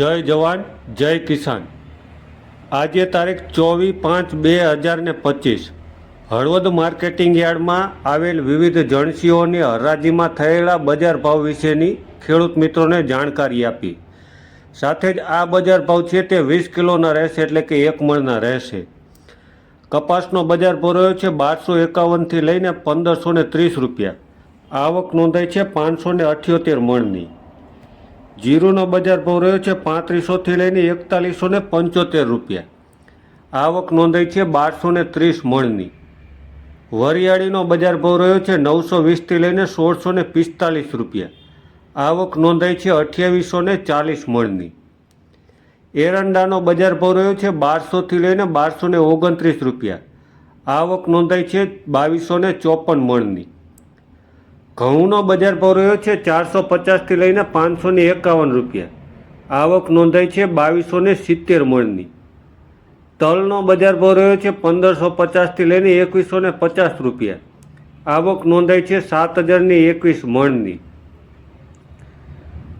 જય જવાન, જય કિસાન. આજે તારીખ ચોવીસ પાંચ બે હજાર ને પચીસ. હળવદ માર્કેટિંગ યાર્ડમાં આવેલ વિવિધ જણસીઓની હરાજીમાં થયેલા બજાર ભાવ વિશેની ખેડૂત મિત્રોને જાણકારી આપી. સાથે જ આ બજાર ભાવ છે તે વીસ કિલોના રહેશે એટલે કે એક મણના રહેશે. કપાસનો બજાર ભાવ છે બારસો એકાવનથી લઈને પંદરસો ને ત્રીસ રૂપિયા. આવક નોંધાઈ છે પાંચસો ને અઠ્યોતેર મણની. જીરુનો બજાર ભાવ રહ્યો છે પાંત્રીસોથી લઈને એકતાલીસો ને પંચોતેર રૂપિયા. આવક નોંધાઈ છે બારસો ને ત્રીસ મણની. વરિયાળીનો બજાર ભાવ રહ્યો છે નવસો વીસથી લઈને સોળસો ને પિસ્તાલીસ રૂપિયા. આવક નોંધાઈ છે અઠ્યાવીસો ને ચાલીસ મણની. એરંડાનો બજાર ભાવ રહ્યો છે બારસોથી લઈને બારસો ને ઓગણત્રીસ રૂપિયા. આવક નોંધાઈ છે બાવીસો ને ચોપન મણની. ઘઉંનો બજાર ભાવ રહ્યો છે ચારસો પચાસથી લઈને પાંચસો ને એકાવન રૂપિયા. આવક નોંધાઈ છે બાવીસો ને સિત્તેર મણની. તલનો બજાર ભાવ રહ્યો છે પંદરસો પચાસથી લઈને એકવીસો ને પચાસ રૂપિયા. આવક નોંધાઈ છે સાત હજારની એકવીસ મણની.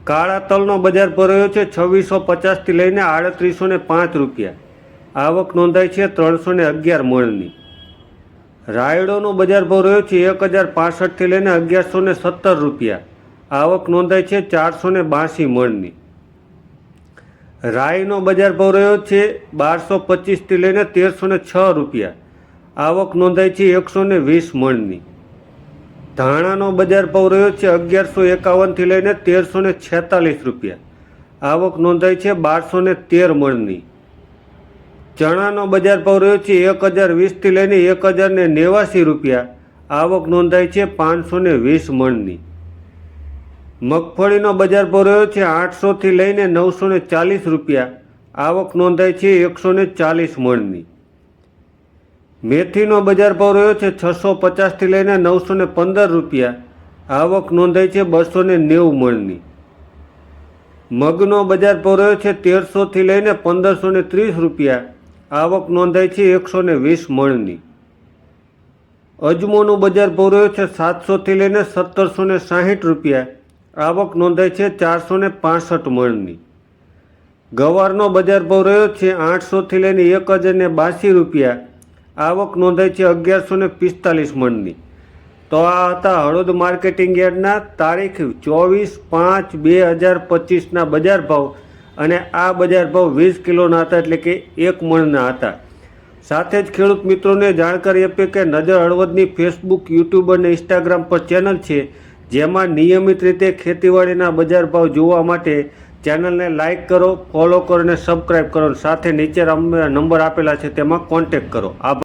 કાળા તલનો બજાર ભાવ રહ્યો છે છવ્વીસો પચાસથી લઈને આડત્રીસો ને પાંચ રૂપિયા. આવક નોંધાઈ છે ત્રણસો ને અગિયાર મણની. રાયડોનો બજાર ભાવ રહ્યો છે એક હજાર પાસઠથી લઈને અગિયારસો ને સત્તર રૂપિયા. આવક નોંધાઈ છે ચારસો ને બાંસી મણની. રાયનો બજાર ભાવ રહ્યો છે બારસો પચીસથી લઈને તેરસો ને છ રૂપિયા. આવક નોંધાઈ છે એકસો ને વીસ મણની. ધાણાનો બજાર ભાવ રહ્યો છે અગિયારસો એકાવનથી લઈને તેરસો ને છેતાલીસ રૂપિયા. આવક નોંધાઈ છે બારસો ને તેર મણની. ચણાનો બજાર ભાવ રહ્યો છે એક હજાર વીસથી લઈને એક હજાર ને નેવાસી રૂપિયા. આવક નોંધાઈ છે પાંચસો ને વીસ મણની. મગફળીનો બજાર ભાવ રહ્યો છે આઠસોથી લઈને નવસો ને ચાલીસ રૂપિયા. આવક નોંધાઈ છે એકસો ને ચાલીસ મણની. મેથીનો બજાર ભાવ રહ્યો છે છસો પચાસથી લઈને નવસો ને પંદર રૂપિયા. આવક નોંધાઈ છે બસો ને નેવું મણની. મગનો બજાર ભાવ રહ્યો છે તેરસોથી લઈને પંદરસો ત્રીસ રૂપિયા. આવક નોંધાઈ છે એકસો ને વીસ મણની. અજમોનું બજાર ભાવ રહ્યો છે સાતસોથી લઈને સત્તરસો ને સાહીઠ રૂપિયા. આવક નોંધાઈ છે ચારસો ને પાસઠ મણની. ગવારનો બજાર ભાવ રહ્યો છે આઠસોથી લઈને એક હજાર ને બાસી રૂપિયા. આવક નોંધાઈ છે અગિયારસો ને પિસ્તાલીસ મણની. તો આ હતા હળદ માર્કેટિંગ યાર્ડના તારીખ ચોવીસ પાંચ બે હજાર પચીસના બજાર ભાવ. અને આ બજાર ભાવ વીસ કિલોના હતા એટલે કે એક મણના હતા. સાથે જ ખેડૂત મિત્રોને જાણકારી આપીએ કે નજર હળવદની ફેસબુક, યુટ્યુબ અને ઇન્સ્ટાગ્રામ પર ચેનલ છે, જેમાં નિયમિત રીતે ખેતીવાડીના બજાર ભાવ જોવા માટે ચેનલને લાઇક કરો, ફોલો કરો અને સબસ્ક્રાઈબ કરો સાથે નીચે નંબર આપેલા છે, તેમાં કોન્ટેક કરો. આભાર.